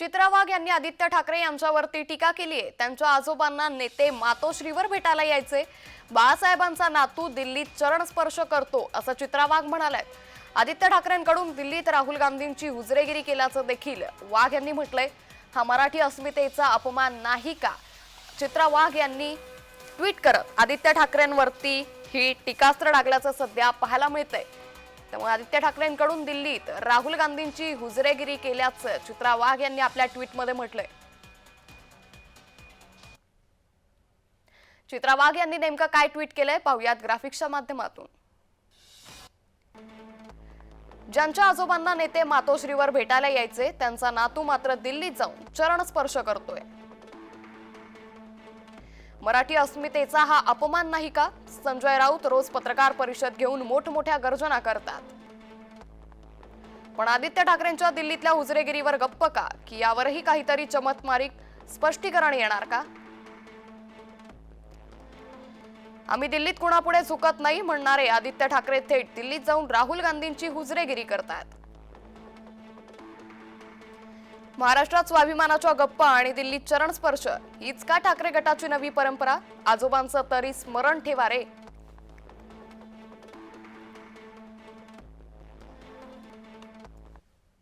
चित्रा वाघ यांनी आदित्य ठाकरे यांच्यावरती टीका केली आहे. त्यांच्या आजोबांना नेते मातोश्रीवर भेटायला यायचे. बाळासाहेबांचा नातू दिल्लीत चरण स्पर्श करतो असं चित्रा वाघ म्हणाल्यात आदित्य ठाकरेंकडून दिल्लीत राहुल गांधींची हुजरेगिरी केल्याचं देखील वाघ यांनी म्हटलंय. हा मराठी अस्मितेचा अपमान नाही का? चित्रा वाघ यांनी ट्विट करत आदित्य ठाकरेंवरती ही टीकास्त्र डागल्याचं सध्या पाहायला मिळतंय. त्यामुळे आदित्य ठाकरेंकडून दिल्लीत राहुल गांधींची हुजरेगिरी केल्याचं चित्रा वाघ यांनी आपल्या ट्विटमध्ये म्हटलंय. चित्रा वाघ यांनी नेमकं काय ट्विट केलंय पाहुयात ग्राफिक्सच्या माध्यमातून. ज्यांच्या आजोबांना नेते मातोश्रीवर भेटायला यायचे त्यांचा नातू मात्र दिल्लीत जाऊन चरण स्पर्श करतोय. मराठी अस्मितेचा हा अपमान नाही का? संजय राऊत रोज पत्रकार परिषद घेऊन मोठमोठ्या गर्जना करतात. पण आदित्य ठाकरेंच्या दिल्लीतल्या हुजरेगिरीवर गप्प का? की यावरही काहीतरी चमत्कारिक स्पष्टीकरण येणार का? आम्ही दिल्लीत कुणापुढे झुकत नाही म्हणणारे आदित्य ठाकरे थेट दिल्लीत जाऊन राहुल गांधींची हुजरेगिरी करतात. महाराष्ट्रात स्वाभिमानाच्या गप्पा आणि दिल्लीत चरण स्पर्श. हीच का ठाकरे गटाची नवी परंपरा? आजोबांचं तरी स्मरण ठेवा रे.